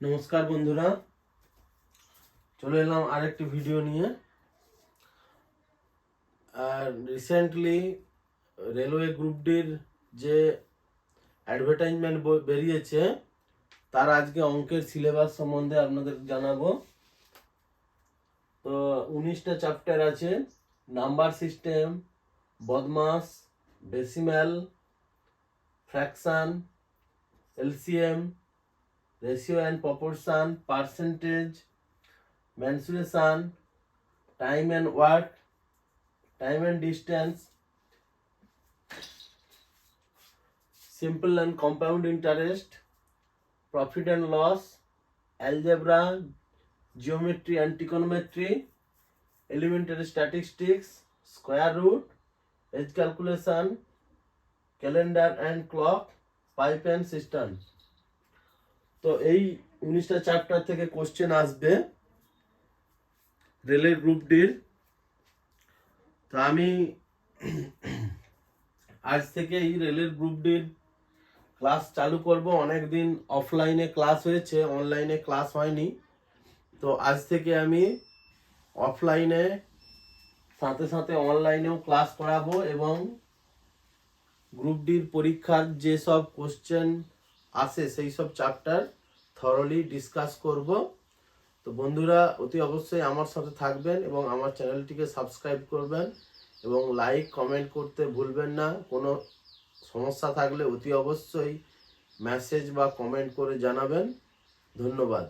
নমস্কার বন্ধুরা। চলে এলাম আরেকটি ভিডিও নিয়ে। আর রিসেন্টলি রেলওয়ে গ্রুপ ডির যে অ্যাডভার্টাইজমেন্ট বেরিয়েছে, তার আজকে অঙ্কের সিলেবাস সম্বন্ধে আপনাদের জানাব। তো উনিশটা চ্যাপ্টার আছে number system BODMAS decimal fraction LCM ratio and proportion, percentage, mensuration, time and work, time and distance, simple and compound interest, profit and loss, algebra, geometry and trigonometry, elementary statistics, square root, age calculation, calendar and clock, pipe and system. তো এই উনিশটা chapter থেকে question আসবে রেলের group ডির তো আমি আজ থেকে এই রেলের গ্রুপ ডির ক্লাস চালু করব। অনেক দিন অফলাইনে ক্লাস হয়েছে অনলাইনে ক্লাস হয়নি। তো আজ থেকে আমি অফলাইনে সাথে সাথে অনলাইনেও ক্লাস করাবো এবং গ্রুপ ডির পরীক্ষার যেসব কোশ্চেন আসে সেই সব চ্যাপ্টার থরলি ডিসকাস করব। তো বন্ধুরা, অতি অবশ্যই আমার সাথে থাকবেন এবং আমার চ্যানেলটিকে সাবস্ক্রাইব করবেন এবং লাইক কমেন্ট করতে ভুলবেন না। কোনো সমস্যা থাকলে অতি অবশ্যই মেসেজ বা কমেন্ট করে জানাবেন। ধন্যবাদ।